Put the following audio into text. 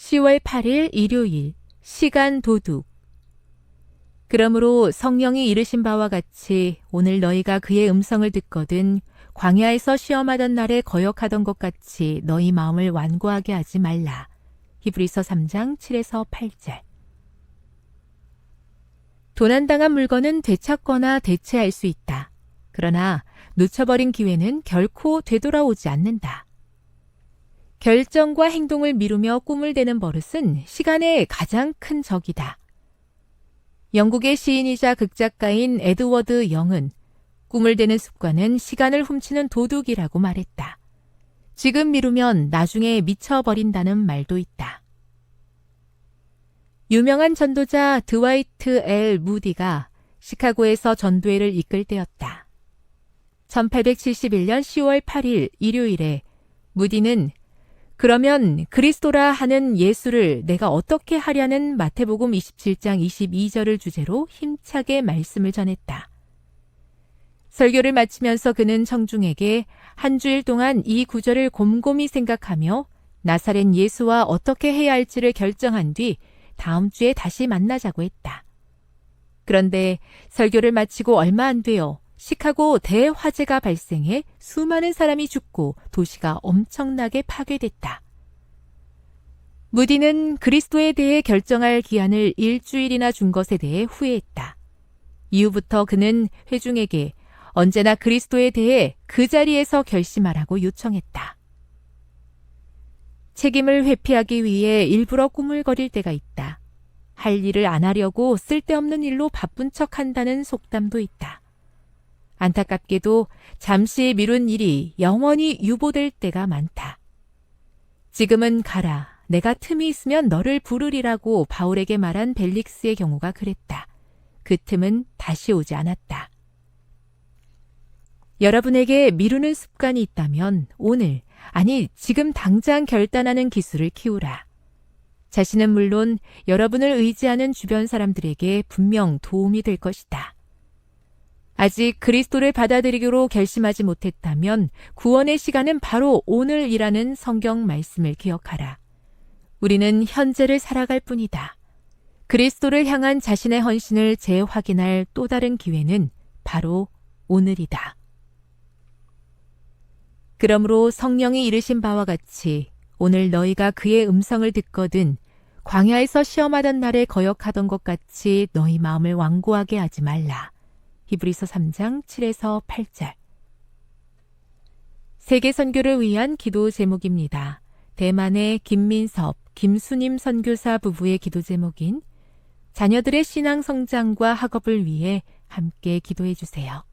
10월 8일 일요일 시간 도둑 그러므로 성령이 이르신 바와 같이 오늘 너희가 그의 음성을 듣거든 광야에서 시험하던 날에 거역하던 것 같이 너희 마음을 완고하게 하지 말라. 히브리서 3장 7에서 8절 도난당한 물건은 되찾거나 대체할 수 있다. 그러나 놓쳐버린 기회는 결코 되돌아오지 않는다. 결정과 행동을 미루며 꿈을 대는 버릇은 시간의 가장 큰 적이다. 영국의 시인이자 극작가인 에드워드 영은 꿈을 대는 습관은 시간을 훔치는 도둑이라고 말했다. 지금 미루면 나중에 미쳐버린다는 말도 있다. 유명한 전도자 드와이트 엘 무디가 시카고에서 전도회를 이끌 때였다. 1871년 10월 8일 일요일에 무디는 그러면 그리스도라 하는 예수를 내가 어떻게 하려는 마태복음 27장 22절을 주제로 힘차게 말씀을 전했다. 설교를 마치면서 그는 청중에게 한 주일 동안 이 구절을 곰곰이 생각하며 나사렛 예수와 어떻게 해야 할지를 결정한 뒤 다음 주에 다시 만나자고 했다. 그런데 설교를 마치고 얼마 안 되어 시카고 대화재가 발생해 수많은 사람이 죽고 도시가 엄청나게 파괴됐다. 무디는 그리스도에 대해 결정할 기한을 일주일이나 준 것에 대해 후회했다. 이후부터 그는 회중에게 언제나 그리스도에 대해 그 자리에서 결심하라고 요청했다. 책임을 회피하기 위해 일부러 꾸물거릴 때가 있다. 할 일을 안 하려고 쓸데없는 일로 바쁜 척 한다는 속담도 있다. 안타깝게도 잠시 미룬 일이 영원히 유보될 때가 많다. 지금은 가라. 내가 틈이 있으면 너를 부르리라고 바울에게 말한 벨릭스의 경우가 그랬다. 그 틈은 다시 오지 않았다. 여러분에게 미루는 습관이 있다면 오늘, 아니 지금 당장 결단하는 기술을 키우라. 자신은 물론 여러분을 의지하는 주변 사람들에게 분명 도움이 될 것이다. 아직 그리스도를 받아들이기로 결심하지 못했다면 구원의 시간은 바로 오늘이라는 성경 말씀을 기억하라. 우리는 현재를 살아갈 뿐이다. 그리스도를 향한 자신의 헌신을 재확인할 또 다른 기회는 바로 오늘이다. 그러므로 성령이 이르신 바와 같이 오늘 너희가 그의 음성을 듣거든 광야에서 시험하던 날에 거역하던 것 같이 너희 마음을 완고하게 하지 말라. 히브리서 3장 7에서 8절. 세계 선교를 위한 기도 제목입니다. 대만의 김민섭, 김수님 선교사 부부의 기도 제목인 자녀들의 신앙 성장과 학업을 위해 함께 기도해 주세요.